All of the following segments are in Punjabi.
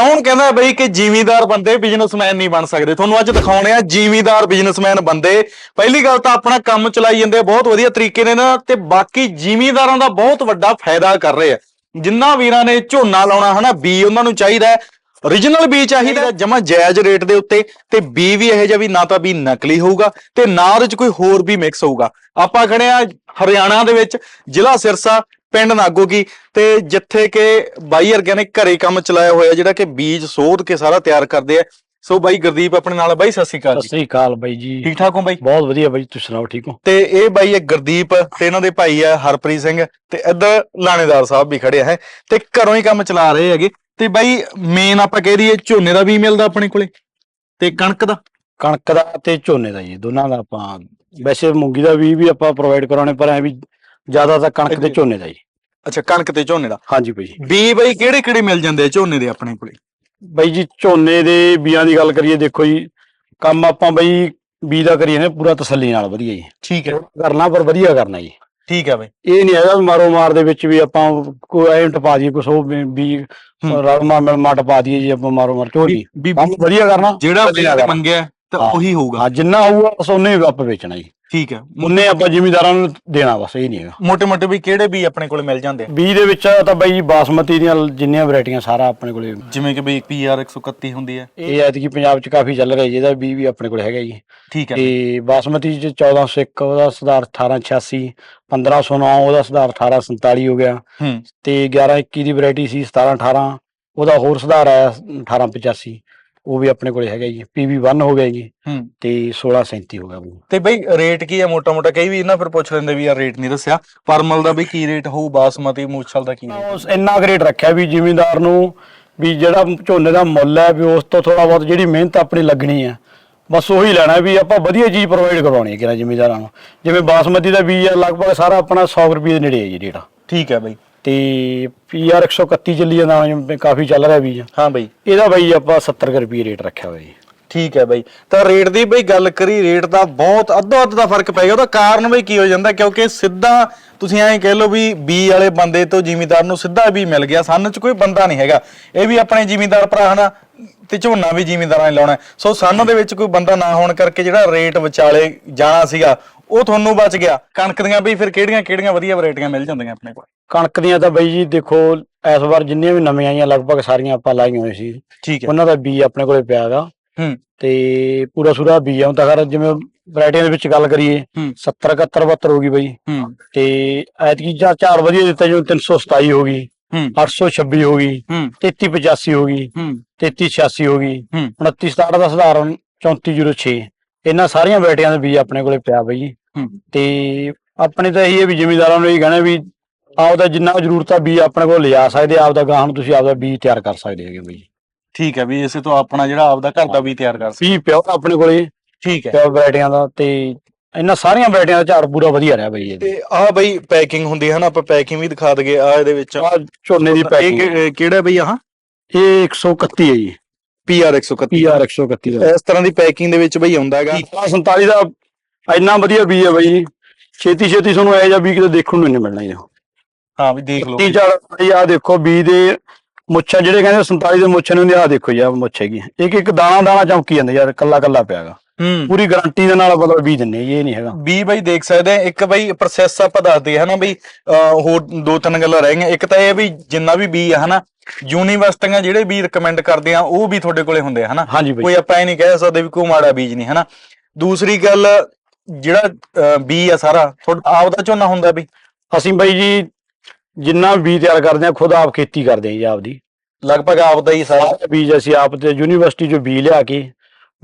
ਕੌਣ ਕਹਿੰਦਾ ਬਈ ਕਿ ਜ਼ਿਮੀਂਦਾਰ ਬੰਦੇ ਬਿਜ਼ਨਸਮੈਨ ਨਹੀਂ ਬਣ ਸਕਦੇ? ਤੁਹਾਨੂੰ ਅੱਜ ਦਿਖਾਉਣੇ ਆ ਜ਼ਿਮੀਂਦਾਰ ਬਿਜ਼ਨਸਮੈਨ ਬੰਦੇ। ਪਹਿਲੀ ਗੱਲ ਤਾਂ ਆਪਣਾ ਕੰਮ ਚਲਾਈ ਜਾਂਦੇ ਬਹੁਤ ਵਧੀਆ ਤਰੀਕੇ ਨਾਲ ਨਾ, ਤੇ ਬਾਕੀ ਜ਼ਿਮੀਂਦਾਰਾਂ ਦਾ ਬਹੁਤ ਵੱਡਾ ਫਾਇਦਾ ਕਰ ਰਹੇ ਆ। ਜਿੰਨਾ ਵੀਰਾਂ ਨੇ ਝੋਨਾ ਲਾਉਣਾ ਹਨਾ, ਬੀ ਉਹਨਾਂ ਨੂੰ ਚਾਹੀਦਾ ਹੈ। origignal ਬੀ ਚਾਹੀਦਾ ਜਮਾ ਜਾਇਜ਼ ਰੇਟ ਦੇ ਉੱਤੇ, ਤੇ ਬੀ ਵੀ ਇਹੋ ਜਿਹਾ ਵੀ ਨਾ ਤਾਂ ਬੀ ਨਕਲੀ ਹੋਊਗਾ, ਤੇ ਨਾ ਉਹਦੇ ਚ ਕੋਈ ਹੋਰ ਵੀ ਮਿਕਸ ਹੋਊਗਾ। ਆਪਾਂ ਖੜੇ ਆ ਹਰਿਆਣਾ ਦੇ ਵਿੱਚ, ਜ਼ਿਲ੍ਹਾ ਸਿਰਸਾ ਪਿੰਡ ਨਾਗੋਕੀ ਤੇ ਜਿੱਥੇ ਕਿ ਬਾਈ ਨੇ ਘਰੇ ਕੰਮ ਚਲਾਇਆ ਹੋਇਆ ਜਿਹੜਾ ਕਿ ਬੀਜ ਸੋਧ ਕੇ ਸਾਰਾ ਤਿਆਰ ਕਰਦੇ ਆ। ਸੋ ਬਾਈ ਗੁਰਦੀਪ ਆਪਣੇ ਨਾਲ ਆ। ਬਾਈ ਸਤਿ ਸ਼੍ਰੀ ਅਕਾਲ ਸਤਿ ਜੀ ਸ੍ਰੀ ਅਕਾਲ ਬਾਈ ਜੀ। ਠੀਕ ਠਾਕ ਹੋ ਬਾਈ? ਬਹੁਤ ਵਧੀਆ ਬਾਈ ਤੁਸੀਂ ਸੁਣਾਓ ਠੀਕ ਹੋ? ਤੇ ਇਹ ਬਾਈ ਹੈ ਗੁਰਦੀਪ ਤੇ ਇਹਨਾਂ ਦੇ ਭਾਈ ਆ ਹਰਪ੍ਰੀਤ ਸਿੰਘ ਤੇ ਇੱਧਰ ਲਾਣੇਦਾਰ ਸਾਹਿਬ ਵੀ ਖੜੇ ਹੈ। ਤੇ ਘਰੋਂ ਹੀ ਕੰਮ ਚਲਾ ਰਹੇ ਹੈਗੇ। ਤੇ ਬਾਈ ਮੇਨ ਆਪਾਂ ਕਹਿ ਦਈਏ ਝੋਨੇ ਦਾ ਵੀ ਮਿਲਦਾ ਆਪਣੇ ਕੋਲੇ ਤੇ ਕਣਕ ਦਾ? ਕਣਕ ਦਾ ਤੇ ਝੋਨੇ ਦਾ ਜੀ ਦੋਨਾਂ ਦਾ ਆਪਾਂ ਵੈਸੇ ਮੂੰਗੀ ਦਾ ਵੀ ਵੀ ਆਪਾਂ ਪ੍ਰੋਵਾਈਡ ਕਰਾਉਣੇ ਪਰ ਐ ਵੀ ਜ਼ਿਆਦਾ ਤਾਂ ਕਣਕ ਤੇ ਝੋਨੇ ਦਾ ਜੀ ਅੱਛਾ ਕਣਕ ਤੇ ਝੋਨੇ ਦਾ। ਹਾਂਜੀ ਬਾਈ ਬੀ ਬਾਈ ਕਿਹੜੇ ਕਿਹੜੇ ਮਿਲ ਜਾਂਦੇ ਆ ਝੋਨੇ ਦੇ ਆਪਣੇ ਕੋਲੇ? ਬਾਈ ਜੀ ਝੋਨੇ ਦੇ ਬੀਆਂ ਦੀ ਗੱਲ ਕਰੀਏ ਦੇਖੋ ਜੀ ਕੰਮ ਆਪਾਂ ਬਾਈ ਬੀ ਦਾ ਕਰੀਏ ਨੇ ਪੂਰਾ ਤਸੱਲੀ ਨਾਲ ਵਧੀਆ ਜੀ। ਠੀਕ ਹੈ। ਕਰਨਾ ਪਰ ਵਧੀਆ ਕਰਨਾ ਜੀ। ਠੀਕ ਹੈ ਬਾਈ। ਇਹ ਨਹੀਂ ਹੈਗਾ ਮਾਰੋ ਮਾਰ ਦੇ ਵਿੱਚ ਵੀ ਆਪਾਂ ਕੋਈ ਐਂ ਟਪਾ ਦਈਏ ਕੁਛ ਉਹ ਵੀ-। ਰਲਮਾ ਮਿਲਮਾ ਟਪਾ ਦਈਏ ਜੀ ਆਪਾਂ ਮਾਰੋ ਮਾਰ ਵੀ ਕੰਮ ਵਧੀਆ ਕਰਨਾ ਜਿਹੜਾ। ਮੰਗਿਆ ਤਾਂ ਉਹੀ ਹੋਊਗਾ। ਜਿੰਨਾ ਹੋਊਗਾ ਬਸ ਉਹਨੇ ਆਪਾਂ ਵੇਚਣਾ ਜੀ। ਠੀਕ ਹੈ। ਉਹਨੇ ਆਪਾਂ ਜ਼ਿਮੀਦਾਰਾਂ ਨੂੰ ਦੇਣਾ ਬਸ ਇਹ ਨਹੀਂ ਹੈਗਾ। ਮੋਟੇ-ਮੋਟੇ ਵੀ ਕਿਹੜੇ ਵੀ ਆਪਣੇ ਕੋਲੇ ਮਿਲ ਜਾਂਦੇ ਆ? ਬੀਜ ਦੇ ਵਿੱਚ ਤਾਂ ਬਾਈ ਜੀ ਬਾਸਮਤੀ ਦੀਆਂ ਜਿੰਨੀਆਂ ਵੈਰਾਈਟੀਆਂ ਸਾਰਾ ਆਪਣੇ ਕੋਲੇ ਜਿਵੇਂ ਕਿ ਬਈ ਪੀਆਰ 131 ਹੁੰਦੀ ਹੈ। ਇਹ ਐਤਕੀ ਪੰਜਾਬ 'ਚ ਕਾਫੀ ਚੱਲ ਰਹੀ ਜਿਹਦਾ ਬੀਜ ਵੀ ਆਪਣੇ ਕੋਲੇ ਹੈਗਾ ਜੀ। ਠੀਕ ਹੈ। ਤੇ ਬਾਸਮਤੀ 'ਚ 1401 ਉਹਦਾ ਸੁਧਾਰ 1886 1509 ਉਹਦਾ ਸੁਧਾਰ 1847 ਹੋ ਗਿਆ। ਤੇ 1121 ਦੀ ਵੈਰਾਈਟੀ ਸੀ 1718 ਉਹਦਾ ਹੋਰ ਸੁਧਾਰ ਆਇਆ 1885 ਉਹ ਵੀ ਆਪਣੇ ਕੋਲੇ ਹੈਗਾ ਜੀ PV1 ਹੋ ਗਿਆ ਜੀ ਹੂੰ। ਤੇ 1637 ਹੋ ਗਿਆ ਜੀ। ਤੇ ਬਈ ਰੇਟ ਕੀ ਹੈ ਮੋਟਾ ਮੋਟਾ ਕਈ ਵੀ ਇਹਨਾਂ ਫਿਰ ਪੁੱਛ ਲੈਂਦੇ ਵੀ ਯਾਰ ਰੇਟ ਨਹੀਂ ਦੱਸਿਆ। ਪਰਮਲ ਦਾ ਵੀ ਕੀ ਰੇਟ ਹੋਊ ਬਾਸਮਤੀ ਮੂਛਲ ਦਾ ਕੀ? ਉਸ ਇੰਨਾ ਗ੍ਰੇਡ ਰੱਖਿਆ ਵੀ ਜ਼ਿਮੀਂਦਾਰ ਨੂੰ ਵੀ ਜਿਹੜਾ ਝੋਨੇ ਦਾ ਮੁੱਲ ਹੈ ਵੀ ਉਸ ਤੋਂ ਥੋੜਾ ਬਹੁਤ ਜਿਹੜੀ ਮਿਹਨਤ ਆਪਣੀ ਲੱਗਣੀ ਹੈ। ਬਸ ਉਹੀ ਲੈਣਾ ਵੀ ਆਪਾਂ ਵਧੀਆ ਚੀਜ਼ ਪ੍ਰੋਵਾਈਡ ਕਰਵਾਉਣੀ ਹੈ ਕਿਰਾ ਜ਼ਿਮੀਂਦਾਰਾਂ ਨੂੰ। ਜਿਵੇਂ ਬਾਸਮਤੀ ਦਾ ਬੀਜ ਹੈ ਲਗਭਗ ਸਾਰਾ ਆਪਣਾ 100 ਰੁਪਏ ਦੇ ਨੇੜੇ ਹੈ ਜੀ ਰੇਟ। ਠੀਕ ਹੈ ਬਈ। ਤੇ ਪੀਆਰ 131 ਚੱਲੀ ਜਾਂਦਾ ਜਿਵੇਂ ਕਾਫੀ ਚੱਲ ਰਿਹਾ ਬੀਜ ਹਾਂ ਬਈ। ਇਹਦਾ ਬਾਈ ਆਪਾਂ 70 ਕੁ ਰੁਪਏ ਰੇਟ ਰੱਖਿਆ ਹੋਇਆ ਜੀ। ਠੀਕ ਹੈ ਬਈ। ਤਾਂ ਰੇਟ ਦੀ ਬਈ ਗੱਲ ਕਰੀ ਰੇਟ ਦਾ ਬਹੁਤ ਅੱਧੋ ਅੱਧ ਦਾ ਫ਼ਰਕ ਪੈ ਗਿਆ। ਉਹਦਾ ਕਾਰਨ ਬਈ ਕੀ ਹੋ ਜਾਂਦਾ? ਕਿਉਂਕਿ ਸਿੱਧਾ ਤੁਸੀਂ ਐਂ ਕਹਿ ਲਓ ਵੀ ਬੀ ਵਾਲੇ ਬੰਦੇ ਤੋਂ ਜ਼ਿਮੀਂਦਾਰ ਨੂੰ ਸਿੱਧਾ ਵੀ ਮਿਲ ਗਿਆ। ਸਾਨੂੰ ਚ ਕੋਈ ਬੰਦਾ ਨਹੀਂ ਹੈਗਾ। ਇਹ ਵੀ ਆਪਣੇ ਜ਼ਿਮੀਂਦਾਰ ਭਰਾ ਹਨਾ ਤੇ ਝੋਨਾ ਵੀ ਜ਼ਿਮੀਂਦਾਰਾਂ ਨੇ ਲਾਉਣਾ। ਹੈ। ਸੋ ਸਾਨੂੰ ਦੇ ਵਿੱਚ ਕੋਈ ਬੰਦਾ ਨਾ ਹੋਣ ਕਰਕੇ ਜਿਹੜਾ ਰੇਟ ਵਿਚਾਲੇ ਜਾਣਾ ਸੀਗਾ ਉਹ ਤੁਹਾਨੂੰ ਬਚ ਗਿਆ। ਕਣਕ ਦੀਆਂ ਵੀ ਫਿਰ ਕਿਹੜੀਆਂ ਕਿਹੜੀਆਂ ਵਧੀਆ ਵੈਰਾਈਟੀਆਂ ਮਿਲ ਜਾਂਦੀਆਂ ਆਪਣੇ ਕੋਲ? ਕਣਕ ਦੀਆਂ ਤਾਂ ਬਾਈ ਜੀ ਦੇਖੋ ਇਸ ਵਾਰ ਜਿੰਨੀਆਂ ਵੀ ਨਵੀਆਂ ਆਈਆਂ ਲਗਭਗ ਸਾਰੀਆਂ ਆਪਾਂ ਲਾਈਆਂ ਹੋਈਆਂ ਸੀ। ਠੀਕ ਹੈ। ਉਹਨਾਂ ਦਾ ਬੀਜ ਆਪਣੇ ਕੋਲੇ ਪਿਆ ਹੈਗਾ ਹੂੰ। ਤੇ ਪੂਰਾ ਸੂਰਾ ਬੀਜ ਆ ਹੁਣ ਤਾਂ ਖੈਰ ਜਿਵੇਂ ਵੈਰਾਈਟੀਆਂ ਦੇ ਵਿੱਚ ਗੱਲ ਕਰੀਏ ਹੂੰ। 70 71 72 ਹੋ ਗਈ ਬਾਈ। ਤੇ ਐਤਕੀ ਚਾਰ ਚਾਰ ਵਧੀਆ ਦਿੱਤਾ ਜਿਵੇਂ 327 ਹੋ ਗਈ। ਹੂੰ। 826 ਹੋ ਗਈ। ਹੂੰ। 3385 ਹੋ ਗਈ। ਹੂੰ। 3386 ਹੋ ਗਈ। ਹੂੰ। 2967 ਦਾ ਸਧਾਰਨ 3406 ਇਹਨਾਂ ਸਾਰੀਆਂ ਵੈਰਾਈਟੀਆਂ ਦਾ ਬੀਜ ਆਪਣੇ ਕੋਲੇ ਪਿਆ ਬਾਈ। ਤੇ ਆਪਣੇ ਤਾਂ ਇਹੀ ਹੈ ਵੀ ਜ਼ਿਮੀਂਦਾਰਾਂ ਨੂੰ ਇਹ ਕਹਿਣਾ ਵੀ ਆਪਦਾ ਜਿੰਨਾ ਜ਼ਰੂਰਤ ਆ ਬੀਜ ਆਪਣੇ ਕੋਲ ਲਿਜਾ ਸਕਦੇ ਆਪਦਾ ਗਾਹਾਂ ਨੂੰ ਤੁਸੀਂ ਆਪਦਾ ਬੀਜ ਤਿਆਰ ਕਰ ਸਕਦੇ ਹੈਗੇ ਬਾਈ। ਠੀਕ ਹੈ ਵੀ ਇਸੇ ਤੋਂ ਆਪਣਾ ਜਿਹੜਾ ਆਪਦਾ ਘਰ ਦਾ ਵੀ ਤਿਆਰ ਕਰ ਸਕਦੇ ਪਿਆ ਆਪਣੇ ਕੋਲੇ ਠੀਕ ਹੈ। ਪਿਆ ਵੈਰਾਈਟੀਆਂ ਦਾ ਤੇ ਇਹਨਾਂ ਸਾਰੀਆਂ ਵੈਰਾਈਟੀਆਂ ਦਾ ਝਾੜ ਪੂਰਾ ਵਧੀਆ ਰਿਹਾ ਬਾਈ ਇਹਦੇ ਤੇ ਆਹ ਬਈ ਪੈਕਿੰਗ ਹੁੰਦੀ ਹੈ ਨਾ ਆਪਾਂ ਪੈਕਿੰਗ ਵੀ ਦਿਖਾ ਦਗੇ ਆ ਇਹਦੇ ਵਿੱਚ ਆਹ ਝੋਨੇ ਦੀ ਇਹ ਪੈਕਿੰਗ। ਕਿ- ਕਿਹੜਾ ਬਈ ਆਹ? ਇਹ 131 ਹੈ ਜੀ। PR 131 PR 131 ਦਾ। ਇਸ ਤਰ੍ਹਾਂ ਦੀ ਪੈਕਿੰਗ ਦੇ ਵਿੱਚ ਬਈ ਆਉਂਦਾ ਹੈਗਾ। 47 ਦਾ ਇੰਨਾ ਵਧੀਆ ਬੀਜ ਹੈ ਬਾਈ। ਛੇਤੀ ਛੇਤੀ ਤੁਹਾਨੂੰ ਇਹ ਜਿਹਾ ਬੀਜ ਕਿਤੇ ਦੇਖਣ ਨੂੰ ਨਹੀਂ ਮਿਲਣਾ ਜੀ। ਹਾਂ ਵੀ ਦੇਖ ਲਓ। ਤੀ ਚਾਰ ਆ ਦੇਖੋ ਬੀਜ ਦੇ ਮੁੱਛਾਂ ਜਿਹੜੇ ਕਹਿੰਦੇ 47 ਦੇ ਮੁੱਛਾਂ ਨੂੰ ਆ ਦੇਖੋ ਆ ਮੁੱਛ ਹੈਗੀ। ਇੱਕ ਇੱਕ ਦਾਣਾ ਦਾਣਾ ਚਮਕੀ ਜਾਂਦਾ ਯਾਰ ਕੱਲਾ ਕੱਲਾ ਪਿਆਗਾ। ਹੂੰ। ਪੂਰੀ ਗਾਰੰਟੀ ਦੇ ਨਾਲ ਮਤਲਬ ਬੀਜ ਦਿੰਨੇ ਇਹ ਨਹੀਂ ਹੈਗਾ। ਬੀ ਬਈ ਦੇਖ ਸਕਦੇ ਆ ਇੱਕ ਬਈ ਪ੍ਰੋਸੈਸ ਆਪਾਂ ਦੱਸਦੇ ਹਾਂ ਨਾ ਬਈ ਅਹ ਹੋਰ ਦੋ ਤਿੰਨ ਗੱਲਾਂ ਰਹਿ ਗਈਆਂ। ਇੱਕ ਤਾਂ ਇਹ ਵੀ ਜਿੰਨਾ ਵੀ ਬੀ ਆ ਹਨਾ ਯੂਨੀਵਰਸਿਟੀਆਂ ਜਿਹੜੇ ਵੀ ਰეკਮੈਂਡ ਕਰਦੇ ਆ ਉਹ ਵੀ ਤੁਹਾਡੇ ਕੋਲੇ ਹੁੰਦੇ ਆ ਹਨਾ। ਹਾਂਜੀ ਬਾਈ। ਕੋਈ ਆਪਾਂ ਇਹ ਨਹੀਂ ਕਹਿ ਸਕਦੇ ਵੀ ਕੋਈ ਮਾੜਾ ਬੀਜ ਨਹੀਂ ਹਨਾ। ਦੂਸਰੀ ਗੱਲ ਜਿਹੜਾ ਬੀ ਆ ਸਾਰਾ ਤੁਹਾਡਾ ਆਪਦਾ ਝੋਨਾ ਹੁੰਦਾ ਵੀ ਅਸੀਂ ਬਾਈ ਜੀ ਜਿੰਨਾ ਬੀਜ ਤਿਆਰ ਕਰਦੇ ਆ ਖੁਦ ਆਪ ਖੇਤੀ ਕਰਦੇ ਆ ਜੀ ਆਪਦੀ। ਲਗਭਗ ਆਪਦਾ ਹੀ ਸਾਰਾ ਸਾਰਾ ਬੀਜ ਅਸੀਂ ਆਪ ਤੇ ਯੂਨੀਵਰਸਿਟੀ ਚੋਂ ਬੀਜ ਲਿਆ ਕੇ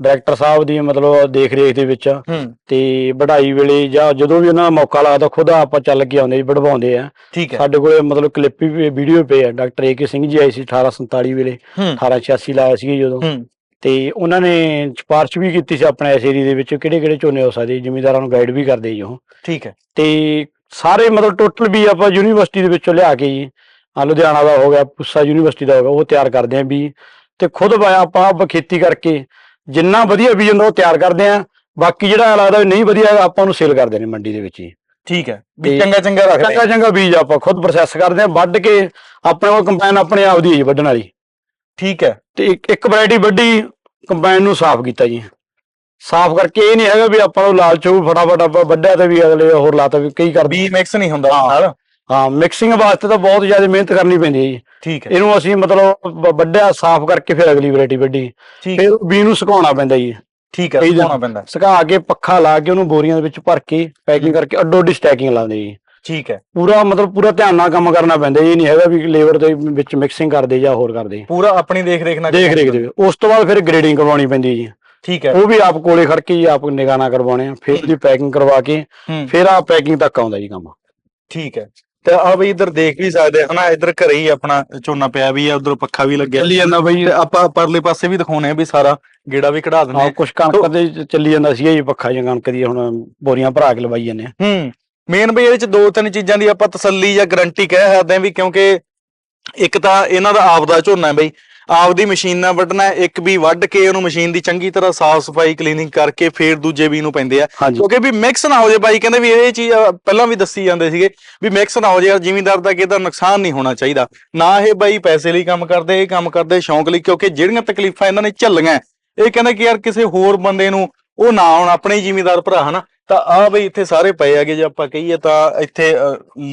ਡਾਇਰੈਕਟਰ ਸਾਹਿਬ ਦੀ ਮਤਲਬ ਦੇਖ ਰੇਖ ਦੇ ਵਿੱਚ ਹੂੰ। ਤੇ ਵਢਾਈ ਵੇਲੇ ਜਾਂ ਜਦੋਂ ਵੀ ਉਹਨਾਂ ਦਾ ਮੌਕਾ ਲੱਗਦਾ ਖੁਦ ਆਪਾਂ ਚੱਲ ਕੇ ਆਉਂਦੇ ਜੀ ਵਢਵਾਉਂਦੇ ਆ। ਠੀਕ ਹੈ। ਸਾਡੇ ਕੋਲੇ ਮਤਲਬ ਕਲਿੱਪ ਵੀ ਵੀਡੀਓ ਪਏ ਆ ਡਾਕਟਰ ਏਕੇ ਸਿੰਘ ਜੀ ਆਏ ਸੀ 1847 ਵੇਲੇ ਹੂੰ। 1886 ਲਾਇਆ ਸੀ ਜਦੋਂ। ਹੂੰ। ਤੇ ਉਹਨਾਂ ਨੇ ਸਿਫਾਰਿਸ਼ ਵੀ ਕੀਤੀ ਸੀ ਆਪਣੇ ਇਸ ਏਰੀਏ ਦੇ ਵਿੱਚ ਕਿਹੜੇ ਕਿਹੜੇ ਝੋਨੇ ਹੋ ਸਕਦੇ ਜ਼ਿਮੀਂਦਾਰਾਂ ਨੂੰ ਗਾਈਡ ਵੀ ਕਰਦੇ ਜੀ ਉਹ। ਠੀਕ ਹੈ। ਤੇ ਸਾਰੇ ਮਤਲਬ ਟੋਟਲ ਵੀ ਆਪਾਂ ਯੂਨੀਵਰਸਿਟੀ ਦੇ ਵਿੱਚੋਂ ਲਿਆ ਕੇ ਜੀ ਆ ਲੁਧਿਆਣਾ ਦਾ ਹੋ ਗਿਆ ਪੁੱਸਾ ਯੂਨੀਵਰਸਿਟੀ ਦਾ ਹੋ ਗਿਆ ਉਹ ਤਿਆਰ ਕਰਦੇ ਆਂ ਵੀ ਤੇ ਖੁਦ ਆਪਾਂ ਆਪ ਖੇਤੀ ਕਰਕੇ ਜਿੰਨਾ ਵਧੀਆ ਬੀਜ ਹੁੰਦਾ ਉਹ ਤਿਆਰ ਕਰਦੇ ਆਂ ਬਾਕੀ ਜਿਹੜਾ ਲੱਗਦਾ ਵੀ ਨਹੀਂ ਵਧੀਆ ਹੈਗਾ, ਆਪਾਂ ਉਹਨੂੰ ਸੇਲ ਕਰਦੇ ਨੇ ਮੰਡੀ ਦੇ ਵਿੱਚ ਹੀ ਠੀਕ ਹੈ ਵੀ ਚੰਗਾ ਚੰਗਾ ਰੱਖਦੇ ਚੰਗਾ ਚੰਗਾ ਬੀਜ ਆਪਾਂ ਖੁਦ ਪ੍ਰੋਸੈਸ ਕਰਦੇ ਆਂ ਵੱਢ ਕੇ ਆਪਣੇ ਕੋਲ ਕੰਪਾਈਨ ਆਪਣੇ ਆਪ ਦੀ ਹੈ ਵੱਢਣ ਵਾਲੀ। ਠੀਕ ਹੈ। ਤੇ ਇੱਕ ਇੱਕ ਵੈਰਾਈਟੀ ਵੱਡੀ ਕੰਬਾਈਨ ਨੂੰ ਸਾਫ਼ ਕੀਤਾ ਜੀ। ਸਾਫ਼ ਕਰਕੇ ਇਹ ਨਹੀਂ ਹੈਗਾ ਵੀ ਆਪਾਂ ਨੂੰ ਲਾਲਚ ਫਟਾਫਟ ਆਪਾਂ ਵੱਡਿਆ ਤੇ ਵੀ ਅਗਲੇ ਹੋਰ ਲਾਤਾ ਵੀ ਕਈ ਕਰਦੇ। ਬੀ ਮਿਕਸ ਨਹੀਂ ਹੁੰਦਾ ਹਾਂ। ਨਾਲ? ਹਾਂ ਮਿਕਸਿੰਗ ਵਾਸਤੇ ਤਾਂ ਬਹੁਤ ਜ਼ਿਆਦਾ ਮਿਹਨਤ ਕਰਨੀ ਪੈਂਦੀ ਹੈ ਜੀ। ਠੀਕ ਹੈ। ਇਹਨੂੰ ਅਸੀਂ ਮਤਲਬ ਵ- ਵੱਡਿਆ ਸਾਫ਼ ਕਰਕੇ ਫਿਰ ਅਗਲੀ ਵੈਰਾਈਟੀ ਵੱਡੀ ਠੀਕ। ਫਿਰ ਬੀ ਨੂੰ ਸੁਕਾਉਣਾ ਪੈਂਦਾ ਜੀ। ਠੀਕ ਹੈ ਕਈ ਦਿਨ- ਸੁਕਾਉਣਾ ਪੈਂਦਾ। ਸੁਕਾ ਕੇ ਪੱਖਾ ਲਾ ਕੇ ਉਹਨੂੰ ਬੋਰੀਆਂ ਦੇ ਵਿੱਚ ਭਰ ਕੇ ਪੈਕਿੰਗ ਕਰਕੇ ਅੱਡੋ ਅੱਡੀ ਸਟੈਕਿੰਗ ਲਾਉਂਦੇ ਜੀ। ਠੀਕ ਹੈ। ਪੂਰਾ ਮਤਲਬ ਪੂਰਾ ਧਿਆਨ ਨਾਲ ਕੰਮ ਕਰਨਾ ਪੈਂਦਾ ਜੀ ਇਹ ਨਹੀਂ ਹੈਗਾ ਵੀ ਲੇਬਰ ਦੇ ਵਿੱਚ ਮਿਕਸਿੰਗ ਕਰਦੇ ਜਾਂ ਹੋਰ ਕਰਦੇ। ਪੂਰਾ ਆਪਣੀ ਦੇਖ ਰੇਖ ਨਾਲ ਦੇਖ ਰੇਖ ਦੇ ਉਸ ਤੋਂ ਬਾਅਦ ਫਿਰ ਗ੍ਰੇਡਿੰਗ ਕਰਵਾਉਣੀ ਪੈਂਦੀ ਹੈ ਜੀ। ਠੀਕ ਹੈ। ਉਹ ਵੀ ਆਪ ਕੋਲੇ ਖੜ ਕੇ ਜੀ ਆਪ ਨਿਗਾਹ ਨਾਲ ਕਰਵਾਉਣੇ ਆ ਫਿਰ ਉਹਦੀ ਪੈਕਿੰਗ ਕਰਵਾ ਕੇ ਫਿਰ ਆ ਪੈਕਿੰਗ ਤੱਕ ਆਉਂਦਾ ਜੀ ਕੰਮ। ਠੀਕ ਹੈ। ਤੇ ਆ ਬਈ ਇੱਧਰ ਦੇਖ ਵੀ ਸਕਦੇ ਆ ਹਨਾ ਇੱਧਰ ਘਰੇ ਹੀ ਆਪਣਾ ਝੋਨਾ ਪਿਆ ਵੀ ਆ ਉਧਰ ਪੱਖਾ ਵੀ ਲੱਗਿਆ। ਚੱਲੀ ਜਾਂਦਾ ਬਈ ਆਪਾਂ ਪਰਲੇ ਪਾਸੇ ਵੀ ਦਿਖਾਉਣੇ ਆ ਵੀ ਸਾਰਾ ਗੇੜਾ ਵੀ ਕਢਾ ਦਿੰਦੇ ਆ। ਕੁਛ ਕਣਕ ਦੇ ਚੱਲੀ ਜਾਂਦਾ ਸੀ ਜੀ ਪੱਖਾ ਜਾਂ ਕਣਕ ਦੀ ਹੁਣ ਬੋਰੀਆਂ ਭਰਾ ਕੇ ਲਵਾਈ ਜਾਂਦੇ ਆ। ਹੂੰ ਮੇਨ ਬਈ ਇਹਦੇ ਚ ਦੋ ਤਿੰਨ ਚੀਜ਼ਾਂ ਦੀ ਆਪਾਂ ਤਸੱਲੀ ਜਾਂ ਗਰੰਟੀ ਕਹਿ ਸਕਦੇ ਆ ਵੀ ਕਿਉਂਕਿ ਇੱਕ ਤਾਂ ਇਹਨਾਂ ਦਾ ਆਪ ਦਾ ਝੋਨਾ ਹੈ ਬਈ ਆਪਦੀ ਮਸ਼ੀਨ ਨਾਲ ਵੱਢਣਾ ਇੱਕ ਵੀ ਵੱਢ ਕੇ ਉਹਨੂੰ ਮਸ਼ੀਨ ਦੀ ਚੰਗੀ ਤਰ੍ਹਾਂ ਸਾਫ਼ ਸਫ਼ਾਈ ਕਲੀਨਿੰਗ ਕਰਕੇ ਫੇਰ ਦੂਜੇ ਵੀ ਨੂੰ ਪੈਂਦੇ ਆ। ਹਾਂਜੀ। ਕਿਉਂਕਿ ਵੀ ਮਿਕਸ ਨਾ ਹੋ ਜਾਏ ਬਾਈ ਕਹਿੰਦੇ ਵੀ ਇਹ ਚੀਜ਼ ਅ, ਪਹਿਲਾਂ ਵੀ ਦੱਸੀ ਜਾਂਦੇ ਸੀਗੇ ਵੀ ਮਿਕਸ ਨਾ ਹੋ ਜਾਏ ਜ਼ਿਮੀਂਦਾਰ ਦਾ ਕਿਹਦਾ ਨੁਕਸਾਨ ਨਹੀਂ ਹੋਣਾ ਚਾਹੀਦਾ। ਨਾ ਇਹ ਬਾਈ ਪੈਸੇ ਲਈ ਕੰਮ ਕਰਦੇ ਇਹ ਕੰਮ ਕਰਦੇ ਸ਼ੌਂਕ ਲਈ ਕਿਉਂਕਿ ਜਿਹੜੀਆਂ ਤਕਲੀਫਾਂ ਇਹਨਾਂ ਨੇ ਝੱਲੀਆਂ ਇਹ ਕਹਿੰਦੇ ਕਿ ਯਾਰ ਕਿਸੇ ਹੋਰ ਬੰਦੇ ਨੂੰ ਉਹ ਨਾ ਆਉਣ ਆਪਣੇ ਜ਼ਿਮੀਂਦਾਰ ਭਰਾ ਹਨਾ? ਤਾਂ ਆ ਬਈ ਇੱਥੇ ਸਾਰੇ ਪਏ ਹੈਗੇ ਜੇ ਆਪਾਂ ਕਹੀਏ ਤਾਂ ਇੱਥੇ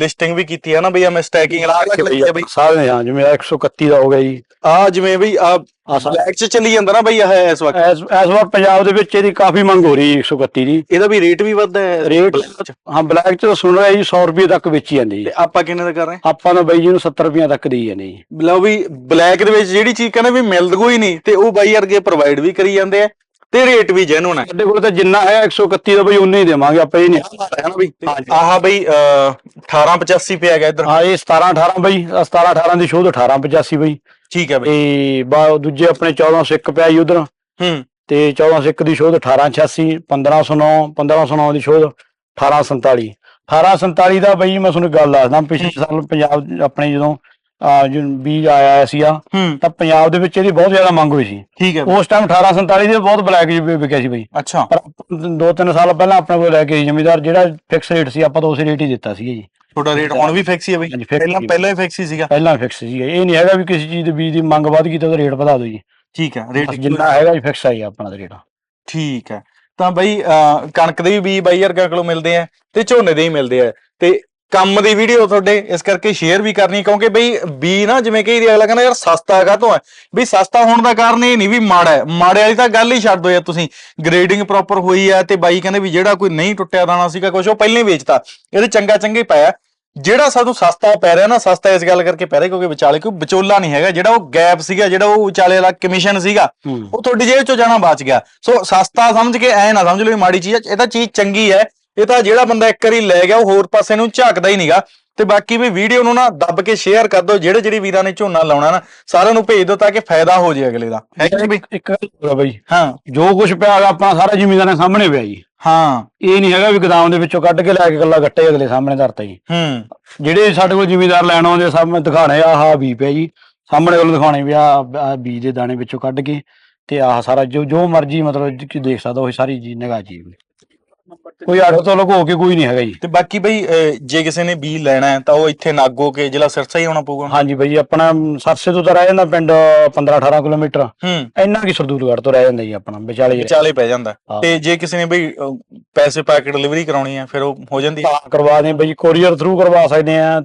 ਲਿਸਟਿੰਗ ਵੀ ਕੀਤੀ ਹੈ ਨਾ ਬਈ ਮੈਂ ਸਟੈਕਿੰਗ ਲਾ ਕੇ ਲਈ ਹੈ ਬਈ। ਸਾਰੇ ਹਾਂ ਜਿਵੇਂ 131 ਦਾ ਹੋ ਗਿਆ ਜੀ। ਆ ਜਿਵੇਂ ਬਈ ਆ ਬਲੈਕ ਚ ਚੱਲੀ ਜਾਂਦਾ ਨਾ ਬਈ ਆਹ ਇਸ ਵਕਤ। ਇਸ ਵਾਰ ਪੰਜਾਬ ਦੇ ਵਿੱਚ ਇਹਦੀ ਕਾਫੀ ਮੰਗ ਹੋ ਰਹੀ ਹੈ 131 ਦੀ। ਇਹਦਾ ਵੀ ਰੇਟ ਵੀ ਵੱਧਦਾ ਹੈ ਰੇਟ। ਹਾਂ ਬਲੈਕ ਚ ਤਾਂ ਸੁਣ ਰਿਹਾ ਜੀ 100 ਰੁਪਏ ਤੱਕ ਵੇਚੀ ਜਾਂਦੀ ਜੀ। ਆਪਾਂ ਕਿੰਨੇ ਦਾ ਕਰ ਰਹੇ ਆਪਾਂ ਤਾਂ ਬਾਈ ਜੀ ਨੂੰ 70 ਰੁਪਏ ਤੱਕ ਦੇਈ ਜਾਂਦੇ ਜੀ। ਲਓ ਵੀ ਬਲੈਕ ਦੇ ਵਿੱਚ ਜਿਹੜੀ ਚੀਜ਼ ਕਹਿੰਦੇ ਵੀ ਮਿਲਦ ਕੋਈ ਨਹੀਂ ਤੇ ਉਹ ਬਾਈ ਵਰਗੇ ਪ੍ਰੋਵਾਈਡ ਵੀ ਕਰੀ ਜਾਂਦੇ ਆ। ਤੇ ਰੇਟ ਵੀ ਜੈਨੂਨ ਹੈ। ਸਾਡੇ ਕੋਲ ਤਾਂ ਜਿੰਨਾ ਹੈ 131 ਦਾ ਬਈ ਉਨੇ ਹੀ ਦੇਵਾਂਗੇ ਆਪਾਂ ਇਹ ਨਹੀਂ ਹੈ ਨਾ ਬਈ। ਆਹ ਬਈ ਅਹ, 1885 ਪਿਆ ਗਿਆ ਇੱਧਰ। ਹਾਂ ਇਹ 17 18 ਬਈ ਆਹ 17 18 ਦੀ ਸ਼ੋਧ 1885 ਬਈ। ਠੀਕ ਹੈ ਬਈ। ਤੇ ਬਾ ਦੂਜੇ ਆਪਣੇ 1401 ਪਿਆ ਜੀ ਉਧਰ। ਹੂੰ। ਤੇ 1401 ਦੀ ਸ਼ੋਧ 1886 1509 1509 ਦੀ ਸ਼ੋਧ 1847 1847 ਦਾ ਬਈ ਮੈਂ ਤੁਹਾਨੂੰ ਗੱਲ ਦੱਸਦਾ ਪਿਛਲੇ ਸਾਲ ਪੰਜਾਬ ਆਪਣੇ ਜਦੋਂ ਆ ਬੀਜ ਆਇਆ ਸੀ ਆ ਹੂੰ। ਤਾਂ ਪੰਜਾਬ ਦੇ ਵਿੱਚ ਇਹਦੀ ਬਹੁਤ ਜ਼ਿਆਦਾ ਮੰਗ ਹੋਈ ਸੀ। ਠੀਕ ਹੈ। ਉਸ ਟਾਈਮ 1847 ਦੇ ਬਹੁਤ ਬਲੈਕ ਵਿਕਿਆ ਸੀ ਬਈ। ਅੱਛਾ। ਪਰ ਦੋ ਤਿੰਨ ਸਾਲ ਪਹਿਲਾਂ ਆਪਣੇ ਕੋਲ ਲੈ ਕੇ ਜ਼ਮੀਦਾਰ ਜਿਹੜਾ ਫਿਕਸ ਰੇਟ ਸੀ ਆਪਾਂ ਤਾਂ ਉਸੇ ਰੇਟ ਹੀ ਦਿੱਤਾ ਸੀ ਜੀ। ਤੁਹਾਡਾ ਰੇਟ ਹੁਣ ਵੀ ਫਿਕਸ ਹੀ ਹੈ ਬਈ। ਹਾਂਜੀ, fix ਪਹਿਲਾਂ ਹੀ। ਪਹਿਲਾਂ ਹੀ ਫਿਕਸ ਹੀ ਸੀਗਾ। ਪਹਿਲਾਂ ਫਿਕਸ ਸੀ ਇਹ ਨਹੀਂ ਹੈਗਾ ਵੀ ਕਿਸੇ ਚੀਜ਼ ਦੇ ਬੀਜ ਦੀ ਮੰਗ ਵੱਧ ਗਈ ਤਾਂ ਉਹਦਾ ਰੇਟ ਵਧਾ ਦਿਓ ਜੀ। ਠੀਕ ਹੈ ਰੇਟ ਜਿੰਨਾ ਹੈਗਾ ਜੀ ਫਿਕਸ ਆਈ ਆਪਣਾ ਦਾ ਰੇਟ ਠੀਕ ਹੈ। ਤਾਂ ਬਈ ਅਹ, ਕਣਕ ਦੇ ਵੀ ਬੀ ਬਾਈ ਕੋਲੋਂ ਮਿਲਦੇ ਆ ਤੇ ਝੋਨੇ ਦੇ ਹੀ ਮਿਲਦੇ ਆ। ਤੇ ਕੰਮ ਦੀ ਵੀਡੀਓ ਤੁਹਾਡੇ ਇਸ ਕਰਕੇ ਸ਼ੇਅਰ ਵੀ ਕਰਨੀ ਕਿਉਂਕਿ ਬਈ ਬੀ ਨਾ ਜਿਵੇਂ ਕਈ ਦੀ ਅਗਲਾ ਕਹਿੰਦਾ ਯਾਰ ਸਸਤਾ ਕਾਹਤੋਂ ਹੈ? ਵੀ ਸਸਤਾ ਹੋਣ ਦਾ ਕਾਰਨ ਇਹ ਨਹੀਂ ਵੀ ਮਾੜਾ ਹੈ। ਮਾੜੇ ਵਾਲੀ ਤਾਂ ਗੱਲ ਹੀ ਛੱਡ ਦੋ ਯਾਰ ਤੁਸੀਂ। ਗ੍ਰੇਡਿੰਗ ਪ੍ਰੋਪਰ ਹੋਈ ਆ ਤੇ ਬਾਈ ਕਹਿੰਦੇ ਵੀ ਜਿਹੜਾ ਕੋਈ ਨਹੀਂ ਟੁੱਟਿਆ ਦਾਣਾ ਸੀਗਾ ਕੁਝ ਉਹ ਪਹਿਲਾਂ ਹੀ ਵੇਚਤਾ। ਇਹਦੇ ਚੰਗਾ ਚੰਗਾ ਹੀ ਪਾਇਆ ਜਿਹੜਾ ਸਾਨੂੰ ਸਸਤਾ ਪੈ ਰਿਹਾ ਨਾ ਸਸਤਾ ਇਸ ਗੱਲ ਕਰਕੇ ਪੈ ਰਿਹਾ ਕਿਉਂਕਿ ਵਿਚਾਲੇ ਕੋਈ ਵਿਚੋਲਾ ਨਹੀਂ ਹੈਗਾ। ਜਿਹੜਾ ਉਹ ਗੈਪ ਸੀਗਾ ਜਿਹੜਾ ਉਹ ਵਿਚਾਲੇ ਵਾਲਾ ਕਮਿਸ਼ਨ ਸੀਗਾ ਉਹ ਤੁਹਾਡੀ ਜੇਬ ਚੋਂ ਜਾਣਾ ਬਚ ਗਿਆ। ਸੋ ਸਸਤਾ ਸਮਝ ਕੇ ਐ ਨਾ ਸਮਝ ਲਓ ਮਾੜੀ ਚੀਜ਼ ਹੈ ਇਹ ਤਾਂ ਚੀਜ਼ ਚੰਗੀ ਹੈ। ਇਹ ਤਾਂ ਜਿਹੜਾ ਬੰਦਾ ਇੱਕ ਵਾਰੀ ਲੈ ਗਿਆ ਉਹ ਹੋਰ ਪਾਸੇ ਨੂੰ ਝਾਕਦਾ ਹੀ ਨਹੀਂਗਾ ਤੇ ਬਾਕੀ ਵੀ ਵੀਡੀਓ ਨੂੰ ਨਾ ਦੱਬ ਕੇ ਸ਼ੇਅਰ ਕਰ ਦਿਓ ਜਿਹੜੇ ਜਿਹੜੇ ਵੀਰਾਂ ਨੇ ਝੋਨਾ ਲਾਉਣਾ ਨਾ ਸਾਰਿਆਂ ਨੂੰ ਭੇਜ ਦਿਓ ਤਾਂ ਕਿ ਫਾਇਦਾ ਹੋ ਜੇ ਅਗਲੇ ਦਾ। ਹੈ ਕਿ ਨਹੀਂ ਬਈ? ਇੱਕ ਗੱਲ ਹੋਰ ਆ ਬਈ। ਹਾਂ। ਜੋ ਕੁਝ ਪਿਆ ਹੈਗਾ ਆਪਣਾ ਸਾਰਾ ਜ਼ਿਮੀਦਾਰਾਂ ਸਾਹਮਣੇ ਪਿਆ ਜੀ। ਹਾਂ। ਇਹ ਨਹੀਂ ਹੈਗਾ ਵੀ ਗੋਦਾਮ ਦੇ ਵਿੱਚੋਂ ਕੱਢ ਕੇ ਲੈ ਕੇ ਗੱਲਾਂ ਗੱਟੇ ਅਗਲੇ ਸਾਹਮਣੇ ਧਰਤਾ ਜੀ। ਹੂੰ। ਜਿਹੜੇ ਸਾਡੇ ਕੋਲ ਜ਼ਿਮੀਦਾਰ ਲੈਣ ਆਉਂਦੇ ਸਾਹਮਣੇ ਦਿਖਾਣੇ ਆ ਆਹ ਬੀ ਪਿਆ ਜੀ। ਸਾਹਮਣੇ ਕੋਲ ਦਿਖਾਣੇ ਵੀ ਆ ਬੀਜ ਦੇ ਦਾਣੇ ਵਿੱਚੋਂ ਕੱਢ ਕੇ ਤੇ ਆਹ ਸਾਰਾ ਜੋ ਜੋ ਮਰਜ਼ੀ ਮਤਲਬ ਦੇਖ ਸਕਦਾ ਉਹ ਸਾਰੀ ਜੀ ਨਿਗਾਹ ਜੀ ਕੋਈ ਅੱਡ ਤੋਂ ਲੁਕੋ ਕੇ ਕੋਈ ਨਹੀਂ ਹੈਗਾ ਜੀ। ਤੇ ਬਾਕੀ ਬਈ ਅਹ, ਜੇ ਕਿਸੇ ਨੇ ਬੀ ਲੈਣਾ ਹੈ ਤਾਂ ਉਹ ਇੱਥੇ ਨਾਗੋ ਕੇ ਜ਼ਿਲ੍ਹਾ ਸਿਰਸਾ ਹੀ ਆਉਣਾ ਪਊਗਾ। ਹਾਂਜੀ ਬਈ ਆਪਣਾ ਸਰਸੇ ਤੋਂ ਤਾਂ ਰਹਿ ਜਾਂਦਾ ਪਿੰਡ 15 18 ਕਿਲੋਮੀਟਰ। ਹੂੰ। ਇੰਨਾ ਕੀ ਸਰਦੂਲਗੜ੍ਹ ਤੋਂ ਰਹਿ ਜਾਂਦਾ ਜੀ ਆਪਣਾ ਵਿਚਾਲੇ ਵਿਚਾਲੇ ਪੈ ਜਾਂਦਾ। ਹਾਂ। ਤੇ ਜੇ ਕਿਸੇ ਨੇ ਬਈ ਅਹ, ਪੈਸੇ ਪਾ ਕੇ ਡਿਲੀਵਰੀ ਕਰਾਉਣੀ ਹੈ ਫਿਰ ਉਹ ਹੋ ਜਾਂਦੀ ਹੈ। ਤਾਂ ਕਰਵਾ ਦੇ ਬਈ ਕੋਰੀਅਰ ਥਰੂ ਕਰਵਾ ਸਕਦੇ ਆ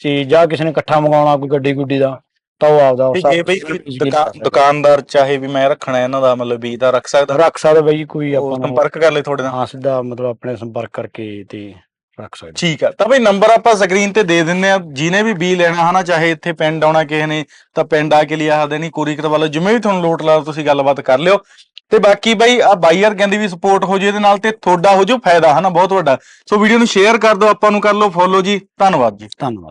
ਤੇ ਜਾਂ ਕਿਸੇ ਨੇ ਇਕੱਠਾ ਮੰਗਾਉਣਾ ਕੋਈ ਗੱਡੀ ਗੁੱਡੀ ਦਾ। ਤਾਂ ਉਹ ਆਪਦਾ ਤੇ ਜੇ ਬਈ ਦੁਕਾ- ਦੁਕਾਨਦਾਰ ਚਾਹੇ ਵੀ ਮੈਂ ਰੱਖਣਾ ਇਹਨਾਂ ਦਾ ਮਤਲਬ ਬੀ ਦਾ ਰੱਖ ਸਕਦਾ। ਰੱਖ ਸਕਦਾ ਬਈ ਕੋਈ ਉਹ ਆਪਾਂ ਨੂੰ ਸੰਪਰਕ ਕਰ ਲੈ ਤੁਹਾਡੇ ਨਾਲ। ਹਾਂ ਸਿੱਧਾ ਮਤਲਬ ਆਪਣੇ ਸੰਪਰਕ ਕਰਕੇ ਤੇ ਰੱਖ ਸਕਦੇ। ਠੀਕ ਆ ਤਾਂ ਬਈ ਨੰਬਰ ਆਪਾਂ ਸਕਰੀਨ ਤੇ ਦੇ ਦਿੰਨੇ ਆ। ਜਿਹਨੇ ਵੀ ਬੀ ਲੈਣਾ ਹਨਾ ਚਾਹੇ ਇੱਥੇ ਪਿੰਡ ਆਉਣਾ ਕਿਸੇ ਨੇ ਤਾਂ ਪਿੰਡ ਆ ਕੇ ਲਿਆ ਸਕਦੇ ਨਹੀਂ ਕੋਰੀ ਕਰਵਾ ਲਓ ਜਿਵੇਂ ਵੀ ਤੁਹਾਨੂੰ ਲੋਟ ਲਾ ਤੁਸੀਂ ਗੱਲਬਾਤ ਕਰ ਲਿਓ। ਤੇ ਬਾਕੀ ਬਈ ਆ ਬਾਈਅਰ ਕਹਿੰਦੀ ਵੀ ਸਪੋਰਟ ਹੋ ਜੇ ਇਹਦੇ ਨਾਲ ਤੇ ਤੁਹਾਡਾ ਹੋ ਜੋ ਫਾਇਦਾ ਹਨਾ ਬਹੁਤ ਵੱਡਾ। ਸੋ ਵੀਡੀਓ ਨੂੰ ਸ਼ੇਅਰ ਕਰ ਦਿਓ ਆਪਾਂ ਨੂੰ ਕਰ ਲਓ ਫੋਲੋ ਜੀ। ਧੰਨਵਾਦ ਜੀ। ਧੰਨਵਾਦ।